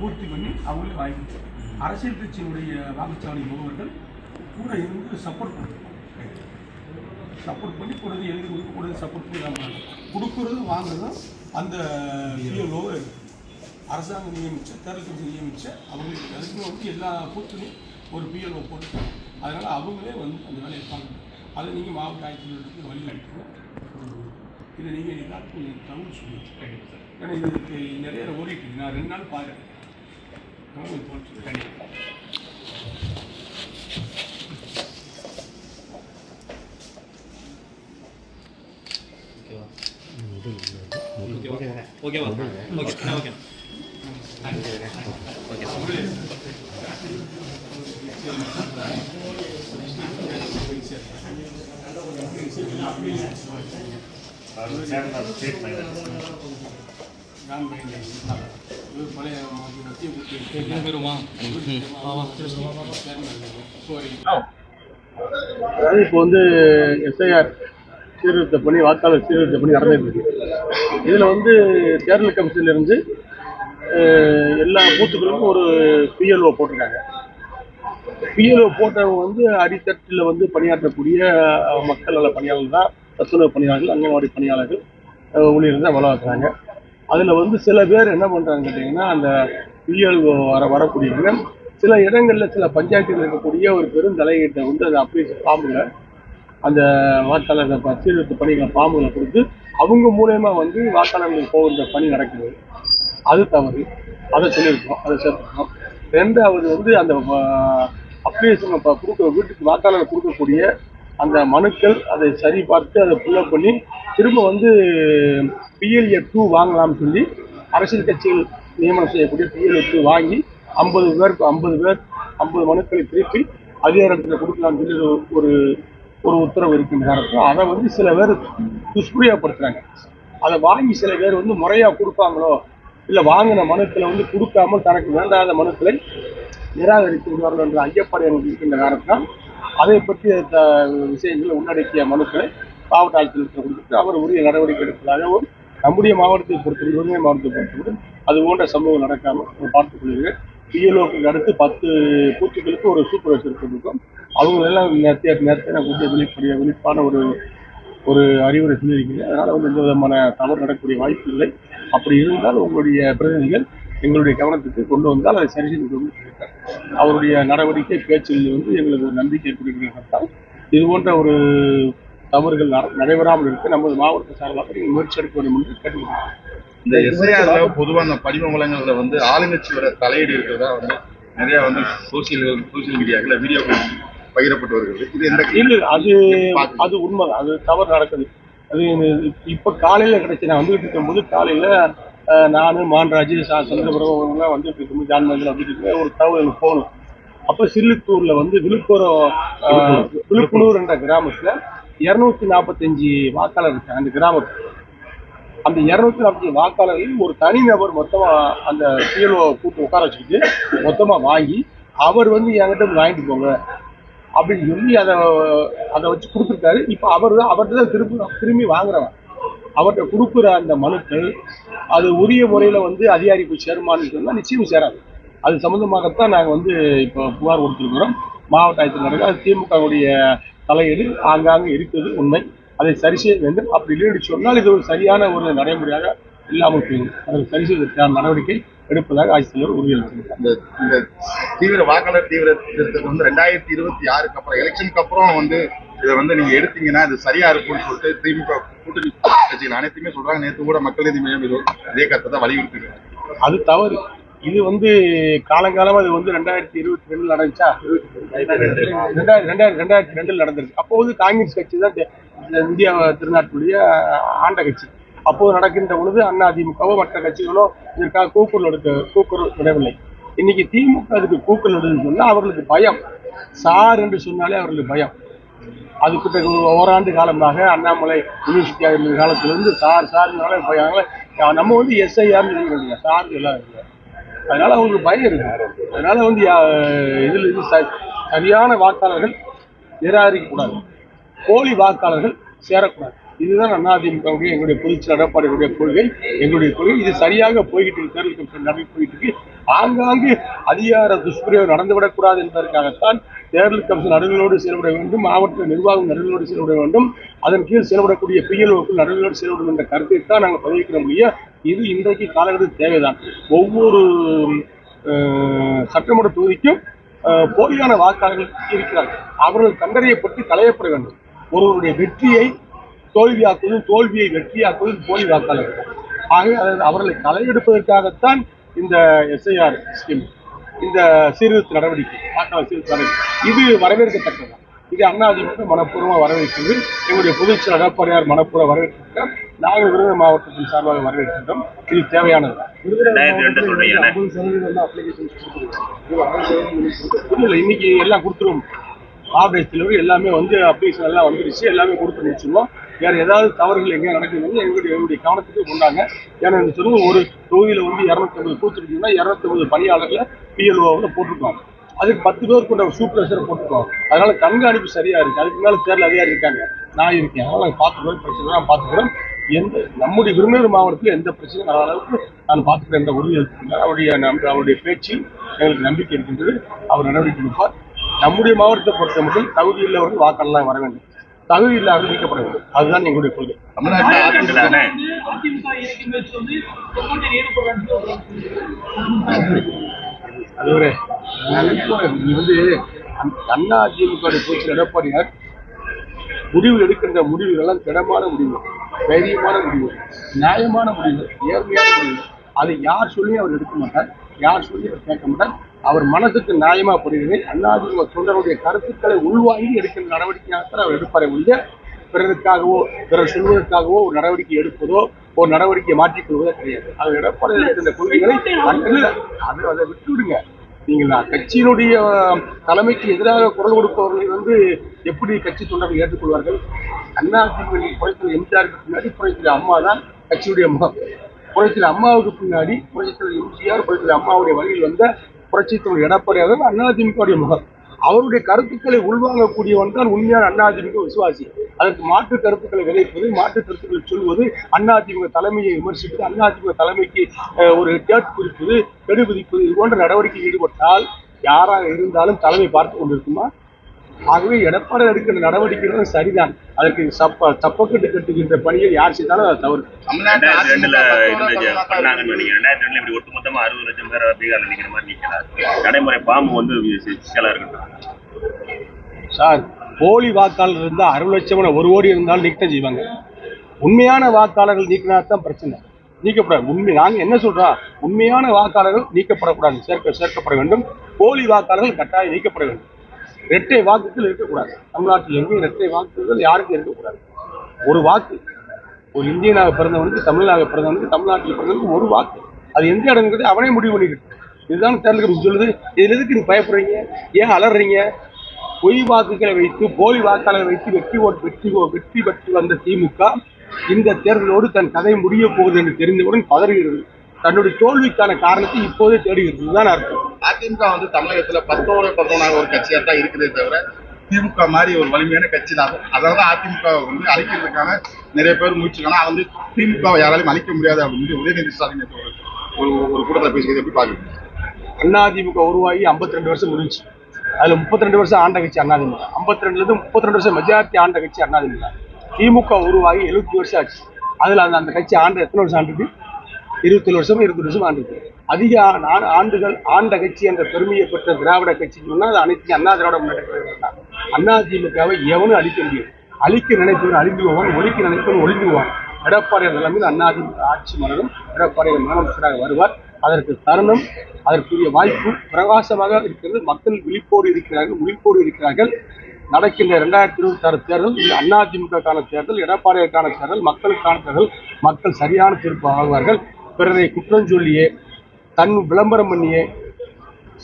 பூர்த்தி பண்ணி அவங்களே வாங்கிட்டு அரசியல் கட்சியினுடைய வாக்குச்சாவடி முகவர்கள் கூட இருந்து சப்போர்ட் பண்ணுறாங்க. சப்போர்ட் பண்ணி கூட இருந்து எழுதி கொடுக்க கூட சப்போர்ட் பண்ணி. கொடுக்கறதும் வாங்குறதும் அந்த பிஎல்ஓ அரசாங்கம் நியமிச்ச தேர்தல் நியமிச்ச அவங்களுக்கு அதுக்குன்னு வந்து எல்லா பூத்துலையும் ஒரு பிஎல்ஓ போட்டு அதனால் அவங்களே வந்து அந்த வேலையை பார்க்கணும். அதை நீங்கள் மாவட்ட ஆட்சியர்களுக்கு வழி அளிக்கணும் இதை நீங்கள் எல்லாருக்கும் தமிழ் சொல்லுங்கள் ஏன்னா இதுக்கு நிறைய ஓடிட்டு. நான் ரெண்டு நாள் பார்க்குறேன் ஓகேவா ஓகேவா ஓகே ஓகே அதாவது இப்போ வந்து எஸ்ஐஆர் சீர்திருத்த பணி வாக்காளர் சீர்திருத்த பணி நடந்துருக்கு இதில் வந்து தேர்தல் கமிஷன்லேருந்து எல்லா பூத்துக்களுக்கும் ஒரு பிஎல்ஓ போட்டிருக்காங்க. பிஎல்ஓ போட்டவங்க வந்து அடித்தட்டில் வந்து பணியாற்றக்கூடிய மக்கள் நல பணியாளர்கள் தான் சத்துணவு பணியாளர்கள் அங்கன்வாடி பணியாளர்கள் ஊழியர்கள் தான் வளர்க்குறாங்க அதில் வந்து சில பேர் என்ன பண்ணுறாங்கன்னு கேட்டிங்கன்னா அந்த பிஎல்ஓ வர வரக்கூடியவங்க சில இடங்களில் சில பஞ்சாயத்தில் இருக்கக்கூடிய ஒரு பெரும் தலையீட்டை வந்து அதை அப்படியே பாம்புல அந்த வாக்காளர்கள் சீர்திருத்த பணிகளை பாம்புகளை கொடுத்து அவங்க மூலயமா வந்து வாக்காளர்களுக்கு போகின்ற பணி நடக்குது. அது தவறு. அதை சொல்லியிருக்கோம். அதை சேர்த்துருக்கோம். ரெண்டாவது வந்து அந்த அப்ளிகேஷன் இப்போ கொடுக்க வீட்டுக்கு வாக்காளர் கொடுக்கக்கூடிய அந்த மனுக்கள் அதை சரி பார்த்து அதை ஃபுல்லப் பண்ணி திரும்ப வந்து பிஎல்ஏ டூ வாங்கலாம்னு சொல்லி அரசியல் கட்சிகள் நியமனம் செய்யக்கூடிய பிஎல்ஏ டூ வாங்கி ஐம்பது பேருக்கு ஐம்பது பேர் ஐம்பது மனுக்களை திருப்பி அதிகாரத்தில் கொடுக்கலாம்னு சொல்லி ஒரு- ஒரு ஒரு உத்தரவு இருக்கின்ற காரணத்தில் அதை வந்து சில பேர் துஷ்பிரயோகப்படுத்துறாங்க. அதை வாங்கி சில பேர் வந்து முறையாக கொடுப்பாங்களோ? இல்லை வாங்கின மனுக்களை வந்து கொடுக்காம தனக்கு வேண்டாத மனுக்களை நிராகரித்து விடுவார்கள் என்ற ஐயப்பாடு எனக்கு இருக்கின்ற நேரத்தில். அதை பற்றிய த- விஷயங்களை உள்ளடக்கிய மனுக்களை மாவட்ட ஆட்சியர்களுக்கு கொடுத்துட்டு அவர் உரிய நடவடிக்கை எடுப்பதாகவும் நம்முடைய மாவட்டத்தை பொறுத்தவரை உரிமை மாவட்டத்தை பொறுத்தவரை அது போன்ற சம்பவம் நடக்காமல் பார்த்துக் கொள்கிறேன். பிஎல்ஓக்கு அடுத்து பத்து பூச்சிகளுக்கு ஒரு சூப்பர்வைசர் கொடுக்கும் அவங்க எல்லாம் நேர்த்திய நேரத்தை நான் கொஞ்சம் விழிப்பான ஒரு ஒரு அறிவுரை சொல்லியிருக்கிறேன் அதனால் வந்து எந்த விதமான தவறு நடக்கக்கூடிய வாய்ப்பு இல்லை. அப்படி இருந்தால் உங்களுடைய பிரதிநிதிகள் எங்களுடைய கவனத்துக்கு கொண்டு வந்தால் அதை சரி செய்து கொண்டு. அவருடைய நடவடிக்கை பேச்சில் வந்து எங்களுக்கு ஒரு நம்பிக்கை கொடுக்கிறார் இது போன்ற ஒரு தவறுகள் நட- நடைபெறாமல் இருக்க நமது மாவட்ட சார்பாக முயற்சி எடுக்க வேண்டும் என்று கேட்டுக்கொள்கிறேன் இந்த எஸ்ஐஆர்ல பொதுவா அந்த படிம வளங்கள்ல வந்து ஆளுங்கட்சியோட தலையீடு இருக்கிறதா வந்து நிறைய வந்து சோசியல் சோசியல் மீடியாக்கள் வீடியோக்கள் பகிரப்பட்டு வருகிறது. இது எந்த இல்லை அது அது உண்மை அது தவறு நடக்குது. அது இப்போ காலையில் கிடைச்சி நான் வந்துகிட்டு இருக்கும்போது காலையில் நான் மான்ராஜ் சந்திரபுரம் வந்துட்டு இருக்கும்போது ஜான் மந்திரம் இருக்கும்போது ஒரு தகவல் எனக்கு போகணும். அப்போ சில்லுத்தூரில் வந்து விழுப்புரம் விழுப்புணூர் என்ற கிராமத்தில் இரநூத்தி நாற்பத்தஞ்சு வாக்காளர் இருக்காங்க அந்த கிராமத்தில். அந்த இரநூத்தி நாற்பத்தி வாக்காளர்கள் ஒரு தனிநபர் மொத்தமா அந்த பிஎல்ஓ கூட்டு உட்கார வச்சுக்கிட்டு மொத்தமா வாங்கி அவர் வந்து என்கிட்ட வாங்கிட்டு போங்க அப்படின்னு சொல்லி அதை அதை வச்சு கொடுத்துருக்காரு. இப்போ அவர் அவர்கிட்ட தான் திருப்பி திரும்பி வாங்குறவன். அவர்கிட்ட கொடுக்குற அந்த மனுக்கள் அது உரிய முறையில் வந்து அதிகாரி போய் சேருமான்னு சொன்னால் நிச்சயம் சேராது. அது சம்மந்தமாகத்தான் நாங்கள் வந்து இப்போ புகார் கொடுத்துருக்குறோம். மாவட்ட ஆட்சியர் நடக்க அது திமுகவுடைய தலையீடு ஆங்காங்கே இருக்கிறது உண்மை. அதை சரி செய்ய வேண்டும். அப்படி இல்லைன்னு சொன்னால் இது ஒரு சரியான ஒரு நடைமுறையாக இல்லாமல் போயிடும். அதை சரி செய்வதற்கான நடவடிக்கை எடுப்பதாக ஆட்சித்தலைவர் உறுதியளித்திருக்கிறார். இந்த இந்த தீவிர வாக்காளர் தீவிர திருத்தத்தை வந்து ரெண்டாயிரத்தி இருபத்தி ஆறுக்கு அப்புறம் எலெக்ஷனுக்கு அப்புறம் வந்து இதை வந்து நீங்க எடுத்தீங்கன்னா இது சரியா இருக்கும்னு சொல்லிட்டு திமுக கூட்டணி கட்சிகள் அனைத்துமே சொல்றாங்க. நேற்று கூட மக்கள் நீதி மையம் இது இதே கருத்தை தான் வலியுறுத்துகிறாங்க அது தவறு. இது வந்து காலங்காலமா இது வந்து ரெண்டாயிரத்தி இருபத்தி ரெண்டுல நடந்துச்சா? ரெண்டாயிரத்தி ரெண்டாயிரத்தி ரெண்டாயிரத்தி ரெண்டுல நடந்துருச்சு அப்போ வந்து காங்கிரஸ் கட்சி தான் இந்தியா திருநாட்டுடைய ஆண்ட கட்சி. அப்போது நடக்கின்ற பொழுது அண்ணா திமுகவோ மற்ற கட்சிகளோ இதற்காக கூக்குரல் எடுக்க கூக்குரல் விடவில்லை. இன்னைக்கு திமுக அதுக்கு கூக்குரல் எடுன்னு சொன்னா அவர்களுக்கு பயம். சார் என்று சொன்னாலே அவர்களுக்கு பயம். அதுக்கு கிட்ட ஓராண்டு காலமாக அண்ணாமலை யூனிவர்சிட்டி இருந்த காலத்திலிருந்து சார் சார்னால போயாங்களே நம்ம வந்து எஸ்ஐஆர்னு சொல்லிக்கிறோம் சார் எல்லாம் இல்லை அதனால அவங்களுக்கு பயம் இருக்கு. அதனால வந்து இதில் இது சரியான வாக்காளர்கள் நிராகரிக்கக்கூடாது. போலி வாக்காளர்கள் சேரக்கூடாது. இதுதான் அதிமுகவுடைய எங்களுடைய பொதுச் எடப்பாடியுடைய கொள்கை எங்களுடைய கொள்கை. இது சரியாக போய்கிட்டு இருக்கு. தேர்தல் கமிஷன் நடந்து போயிட்டு இருக்கு. ஆங்காங்கு அதிகார துஷ்பிரயோகம் நடந்துவிடக்கூடாது என்பதற்காகத்தான் தேர்தல் கமிஷன் நடுநிலோடு செயல்பட வேண்டும் மாவட்ட நிர்வாகம் நடுநிலோடு செயல்பட வேண்டும். அதன் கீழ் செயல்படக்கூடிய பிஎல்ஓக்கள் நடுநிலோடு செயல்படும் என்ற கருத்தை தான் நாங்கள் பதிவிக்கிற முடியும் இது இன்றைக்கு காலகட்டத்தில் தேவைதான். ஒவ்வொரு சட்டமன்ற தொகுதிக்கும் போலியான வாக்காளர்கள் இருக்கிறார்கள். அவர்கள் கண்டறியப்பட்டு களையப்பட வேண்டும். ஒருவருடைய வெற்றியை தோல்வியாக்குவதும் தோல்வியை வெற்றியாக்குவதும் போலி வாக்காளர்கள். ஆகவே அதாவது அவர்களை களையெடுப்பதற்காகத்தான் இந்த எஸ்ஐஆர் ஸ்கீம். இந்த சீர்திருத்த நடவடிக்கை வாக்காளர் சீர்திருத்த நடவடிக்கை. இது வரவேற்கத்தக்கது. இது அதிமுக மனப்பூர்வமாக வரவேற்கிறது எங்களுடைய பொதுச் எடப்பாடியார் மனப்பூர்வ வரவேற்கின்றோம். நாங்கள் விருதுநகர் மாவட்டத்தின் சார்பாக வரவேற்கின்றோம். இது தேவையானது. இல்ல இன்னைக்கு எல்லாம் கொடுத்துருவோம் தலைவர் எல்லாமே வந்து அப்ளிகேஷன் எல்லாம் வந்துருச்சு. எல்லாமே கொடுத்து முடிச்சிருவோம். வேற ஏதாவது தவறுகள் எங்கே நடக்குதுன்னு எங்களுடைய எங்களுடைய கவனத்துக்கு கொண்டாங்க. ஏன்னா இந்த சொல்லுங்க ஒரு தொகுதியில் வந்து இரநூத்தம்பது பூத்து இரநூத்தம்பது பணியாளர்களை பிஎல்ஓவில் போட்டிருக்கோம் அதுக்கு பத்து பேர் கொண்ட சூப்பர்வைசரை போட்டிருக்கோம் அதனால கண்காணிப்பு சரியா இருக்கு. அதுக்கு மேலே தேர்தல் அதிகாரி இருக்காங்க. நான் இருக்கேன். அதனால நாங்கள் பார்த்துக்கிறோம் பிரச்சனை நான் பார்த்துக்கிறோம் எந்த நம்முடைய விருதுநகர் மாவட்டத்தில் எந்த பிரச்சனையும் நான் அளவுக்கு நான் பார்த்துக்கிறேன். என்ற உறுதி இருக்கின்றார் அவருடைய நம்ப- அவருடைய பேச்சில் எங்களுக்கு நம்பிக்கை இருக்கின்றது. அவர் நடவடிக்கை கொடுப்பார் நம்முடைய மாவட்டத்தை பொறுத்த மட்டும் தகுதி வந்து வாக்காளர்களாக வர வேண்டும். தகுதி இல்லாமல் நீக்கப்பட வேண்டும் அதுதான் எங்களுடைய கொள்கை. முயற்சி வந்து நீ அண்ணா அதிமுக பொதுச்செயலர் எடப்பாடியார் முடிவு எடுக்கின்ற முடிவுகள்லாம் திடமான முடிவு. தைரியமான முடிவு. நியாயமான முடிவு. நேர்மையான முடிவு. அதை யார் சொல்லி அவர் எடுக்க மாட்டார்? யார் சொல்லி அவர் கேட்க மாட்டார்? அவர் மனசுக்கு நியாயமா புரியுது. அதிமுக தொண்டருடைய கருத்துக்களை உள்வாங்கி எடுக்கின்ற நடவடிக்கையாகத்தான் அவர் எடுப்பாரே ஒழிய பிறருக்காகவோ பிறர் சொல்வதற்காகவோ ஒரு நடவடிக்கை எடுப்பதோ ஒரு நடவடிக்கையை மாற்றிக்கொள்வதோ கிடையாது. அது எடப்பாடி எடுக்கின்ற கொள்கைகளை அது அதை விட்டு விடுங்க நீங்கள் நான் கட்சியினுடைய தலைமைக்கு எதிராக குரல் கொடுப்பவர்களை வந்து எப்படி கட்சி தொண்டர்கள் ஏற்றுக்கொள்வார்கள்? அண்ணா திமுக புரட்சியில் எம்ஜிஆருக்கு பின்னாடி புரட்சியில் அம்மா தான் கட்சியுடைய முகம் புரட்சியில் அம்மாவுக்கு பின்னாடி புரட்சித்தில் எம்ஜிஆர் புரட்சியில் அம்மாவுடைய வழியில் வந்த புரட்சித்தலைவர் எடப்பாடியாக அண்ணா திமுகவுடைய முகம் அவருடைய கருத்துக்களை உள்வாங்கக்கூடியவன் தான் உண்மையான அதிமுக விசுவாசி. அதற்கு மாற்று கருத்துக்களை விளைப்பது மாற்று கருத்துக்களை சொல்வது அதிமுக தலைமையை விமர்சிப்பது அதிமுக தலைமைக்கு ஒரு டேட் குறிப்பது கெடுபிடிப்பது இது போன்ற நடவடிக்கை ஈடுபட்டால் யாராக இருந்தாலும் தலைமை பார்த்து கொண்டிருக்குமா? ஆகவே எடப்பாடி எடுக்கிற நடவடிக்கைகளும் சரிதான். அதற்கு சப்ப சப்பக்கட்டு கட்டுகின்ற பணியை யார் செய்தாலும் அது தவறு. தமிழ்நாட்டில் ரெண்டாயிரத்தி ரெண்டுல அதிமுக இருந்துச்சு பத்தோட பண்ணாங்கன்னு நினைக்கிறேன் ரெண்டாயிரத்தி ரெண்டுல இப்படி ஒட்டுமொத்தமா அறுபது லட்சம் பேர் பீகார்ல நிக்கிற மாதிரி நடைமுறை பாம்பு வந்து சிக்கலா இருக்கட்டும். சார் போலி வாக்காளர் இருந்தால் அறுபது லட்சம் ஒரு கோடி இருந்தாலும் நீக்கம் செய்வாங்க. உண்மையான வாக்காளர்கள் நீக்கினா தான் பிரச்சனை. நீக்கப்படாது. உண்மை நாங்கள் என்ன சொல்றோம் உண்மையான வாக்காளர்கள் நீக்கப்படக்கூடாது. சேர்க்க சேர்க்கப்பட வேண்டும். போலி வாக்காளர்கள் கட்டாயம் நீக்கப்பட வேண்டும். இரட்டை வாக்குகள் இருக்கக்கூடாது. தமிழ்நாட்டில் எங்கேயும் இரட்டை வாக்குகள் யாருக்கும் இருக்கக்கூடாது? ஒரு வாக்கு. ஒரு இந்தியனாக பிறந்தவனுக்கு தமிழனாக பிறந்தவனுக்கு தமிழ்நாட்டில் பிறந்தவனுக்கு ஒரு வாக்கு. அது எந்த இடங்கிறது அவனே முடிவு பண்ணிக்கிட்டு இதுதான் தேர்தல் கமிஷன் சொல்லுது இதில் எதுக்கு நீங்க பயப்படுறீங்க? ஏன் அலறீங்க பொய் வாக்குகளை வைத்து போலி வாக்காளரை வைத்து வெற்றி ஓட்டு வெற்றி ஓ- வெற்றி பெற்று வந்த திமுக இந்த தேர்தலோடு தன் கதை முடிய போகுது என்று தெரிந்தவுடன் பதறுகிறது தன்னுடைய தோல்விக்கான காரணத்தை இப்போதே தேடுகிறது இதுதான் அர்த்தம். அதிமுக வந்து தமிழகத்துல பத்தோட பதினொன்றாவது ஒரு கட்சியா தான் இருக்குதே தவிர திமுக மாதிரி ஒரு வலிமையான கட்சி தான். அதாவது அதிமுக வந்து அழிக்கிறதுக்கான நிறைய பேர் முயற்சிக்கான வந்து திமுக யாராலையும் அழிக்க முடியாது அப்படின்னு உதயநிதி ஸ்டாலின் ஒரு ஒரு- கூட்டத்தில் பேசுகிறது எப்படி பாக்குறீங்க அதிமுக உருவாகி 52 ரெண்டு வருஷம் முடிஞ்சு. அதுல 32 ரெண்டு வருஷம் ஆண்ட கட்சி அதிமுக 52 ரெண்டுல இருந்து 32 ரெண்டு வருஷம் மெஜாரிட்டி ஆண்ட கட்சி அதிமுக திமுக. உருவாகி 70 வருஷம் ஆச்சு. அதுல அந்த அந்த கட்சி ஆண்டு எத்தனை வருஷம் ஆண்டுது? இருபத்தேழு வருஷம் இருபது வருஷம் ஆண்டுது அதிக ஆண்டுகள் ஆண்ட கட்சி என்ற பெருமையை பெற்ற திராவிட கட்சி சொன்னால் அது அனைத்து அண்ணா திராவிட முன்னேற்ற அண்ணா திமுகவை எவனும் அழிக்க முடியாது. அழிக்க நினைப்பவன் அழிந்து போவான் ஒழிக்க நினைப்பவன் ஒழிந்து போவான். எடப்பாடியார் தலைமையில் அண்ணா திமுக ஆட்சி மன்னரும் எடப்பாடியார் முதலமைச்சராக வருவார். அதற்கு தருணம் அதற்குரிய வாய்ப்பு பிரகாசமாக இருக்கிறது. மக்கள் விழிப்போடு இருக்கிறார்கள் விழிப்போடு இருக்கிறார்கள். நடக்கின்ற இரண்டாயிரத்தி இருபத்தி ஆறு தேர்தல் இது அதிமுகக்கான தேர்தல் எடப்பாடியாருக்கான தேர்தல் மக்களுக்கான தேர்தல் மக்கள் சரியான தீர்ப்பு வழங்குவார்கள் பிறரை குற்றம் சொல்லியே தன் விளம்பரம் பண்ணியே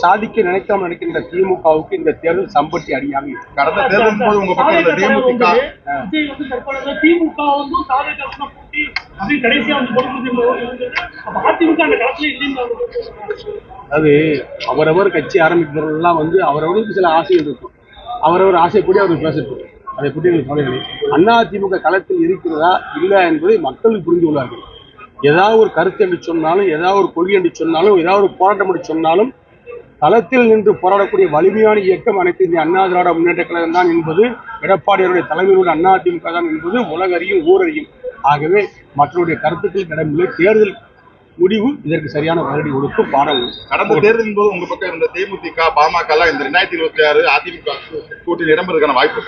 சாதிக்க நினைக்காமல் நினைக்கின்ற திமுகவுக்கு இந்த தேர்தல் சம்பட்டி அடியாக இருக்கும் கடந்த தேர்தலின் போது உங்க பக்கம் தேமுதிக திமுக அதாவது அவரவர் கட்சி ஆரம்பிக்கிறவர்கள்லாம் வந்து அவரவருக்கு சில ஆசைகள் இருக்கும். அவரவர் ஆசைப்படி அவர் பேசட்டும். அதை பற்றி எங்களுக்கு கவலை அதிமுக களத்தில் இருக்கிறதா இல்லை என்பதை மக்கள் புரிந்து கொள்வார்கள். ஏதாவது ஒரு கருத்து என்று சொன்னாலும் ஏதாவது ஒரு கொள்கை என்று சொன்னாலும் ஏதாவது ஒரு போராட்டம் என்று சொன்னாலும் களத்தில் நின்று போராடக்கூடிய வலிமையான இயக்கம் அனைத்து இந்திய அண்ணா திராவிட முன்னேற்ற கழகம் தான் என்பது எடப்பாடியாருடைய தலைமையில் உள்ள அண்ணா அதிமுக தான் என்பது உலகறியும் ஊரறியும். ஆகவே மற்றவருடைய கருத்துக்கள் இடமில்லை தேர்தல் முடிவு இதற்கு சரியான பதிலடி கொடுக்கும் பாடம் கடந்த தேர்தலின் போது உங்க பக்கம் இருந்த தேமுதிக பாமக எல்லாம் இந்த ரெண்டாயிரத்தி இருபத்தி ஆறு அதிமுக கூட்டில் இடம்பெறதுக்கான வாய்ப்பு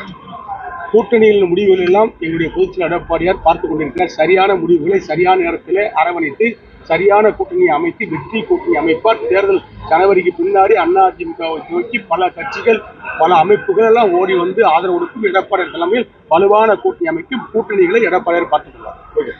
கூட்டணியில் முடிவுகள் எல்லாம் எங்களுடைய பொதுச்செயலர் எடப்பாடியார் பார்த்து கொண்டிருக்கிறார். சரியான முடிவுகளை சரியான நேரத்தில் அரவணைத்து சரியான கூட்டணியை அமைத்து வெற்றி கூட்டணி அமைப்பார். தேர்தல் ஜனவரிக்கு பின்னாடி அதிமுகவை நோக்கி பல கட்சிகள் பல அமைப்புகள் எல்லாம் ஓடி வந்து ஆதரவு கொடுக்கும் எடப்பாடியார் தலைமையில் வலுவான கூட்டணி அமைக்கும் கூட்டணிகளை எடப்பாடியார் பார்த்துக் கொள்வார். ஓகே